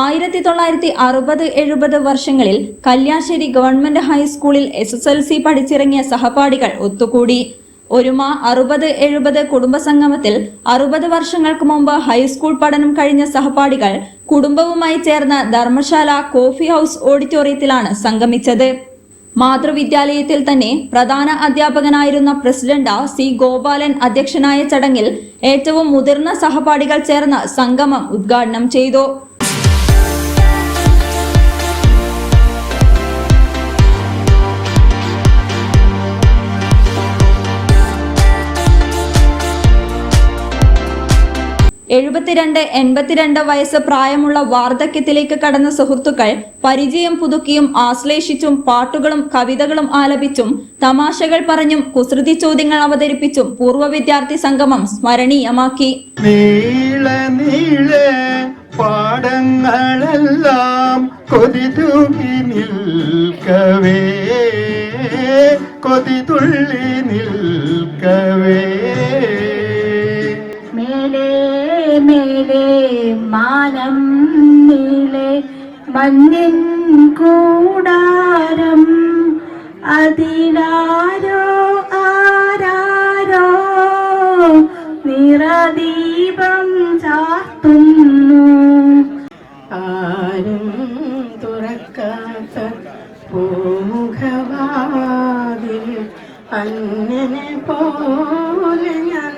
ആയിരത്തി തൊള്ളായിരത്തി അറുപത് എഴുപത് വർഷങ്ങളിൽ കല്യാശ്ശേരി ഗവൺമെന്റ് ഹൈസ്കൂളിൽ എസ് എസ് എൽ സി പഠിച്ചിറങ്ങിയ സഹപാഠികൾ ഒത്തുകൂടി. ഒരുമ അറുപത് എഴുപത് കുടുംബസംഗമത്തിൽ അറുപത് വർഷങ്ങൾക്ക് മുമ്പ് ഹൈസ്കൂൾ പഠനം കഴിഞ്ഞ സഹപാഠികൾ കുടുംബവുമായി ചേർന്ന് ധർമ്മശാല കോഫി ഹൗസ് ഓഡിറ്റോറിയത്തിലാണ് സംഗമിച്ചത്. മാതൃവിദ്യാലയത്തിൽ തന്നെ പ്രധാന അധ്യാപകനായിരുന്ന പ്രസിഡന്റ് സി ഗോപാലൻ അധ്യക്ഷനായ ചടങ്ങിൽ ഏറ്റവും മുതിർന്ന സഹപാഠികൾ ചേർന്ന് സംഗമം ഉദ്ഘാടനം ചെയ്തു. എഴുപത്തിരണ്ട് എൺപത്തിരണ്ട് വയസ്സ് പ്രായമുള്ള വാർദ്ധക്യത്തിലേക്ക് കടന്ന സുഹൃത്തുക്കൾ പരിചയം പുതുക്കിയും ആശ്ലേഷിച്ചും പാട്ടുകളും കവിതകളും ആലപിച്ചും തമാശകൾ പറഞ്ഞും കുസൃതി ചോദ്യങ്ങൾ അവതരിപ്പിച്ചും പൂർവ വിദ്യാർത്ഥി സംഗമം സ്മരണീയമാക്കി. പാടങ്ങളെല്ലാം കൊതിതുള്ളി നിൽക്കവേ കൊതിതുള്ളി നിൽക്കവേ. മേലേ മേലേ മാനം നീളെ മഞ്ഞിൻ കൂടാരം. അതിലാരോ ആരാരോ നിറദീപം ചാർത്തുന്നു. ആരും തുറക്കാത്ത പൂമുഖവാതിൽ അങ്ങനെ പോലെ ഞാൻ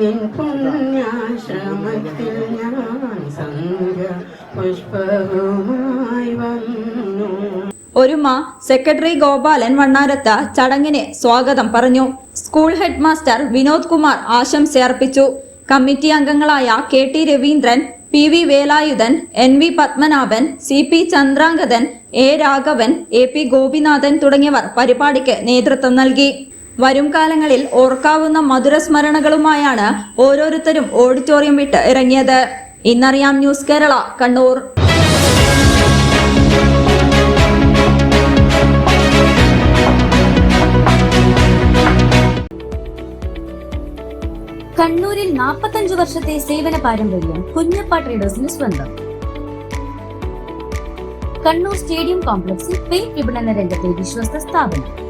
നിൻ പുണ്യാശ്രമത്തിൽ ഞാൻ സന്ധ്യ പുഷ്പവുമായി വന്നു. ഒരുമ സെക്രട്ടറി ഗോപാലൻ വണ്ണാരത്ത ചടങ്ങിന് സ്വാഗതം പറഞ്ഞു. School head master Vinod Kumar ആശംസ അർപ്പിച്ചു കമ്മിറ്റി അംഗങ്ങളായ K T Raveendran P V Velayudhan N V Padmanabhan C P Chandrangathan A Raghavan A P Gopinathan തുടങ്ങിയവർ പരിപാടിക്ക് നേതൃത്വം നൽകി. വരും കാലങ്ങളിൽ ഓർക്കാവുന്ന മധുരസ്മരണകളുമായാണ് ഓരോരുത്തരും ഓഡിറ്റോറിയം വിട്ട് ഇറങ്ങിയത്. ഇന്നറിയാം ന്യൂസ് കേരള കണ്ണൂർ. കണ്ണൂരിൽ നാൽപ്പത്തഞ്ചു വർഷത്തെ സേവന പാരമ്പര്യം കുഞ്ഞപ്പ ട്രേഡേഴ്സിന് സ്വന്തം. കണ്ണൂർ സ്റ്റേഡിയം കോംപ്ലക്സിൽ പെയിന്റ് വിപണന രംഗത്തെ വിശ്വസ്ത സ്ഥാപനം.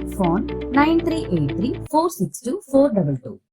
phone 9383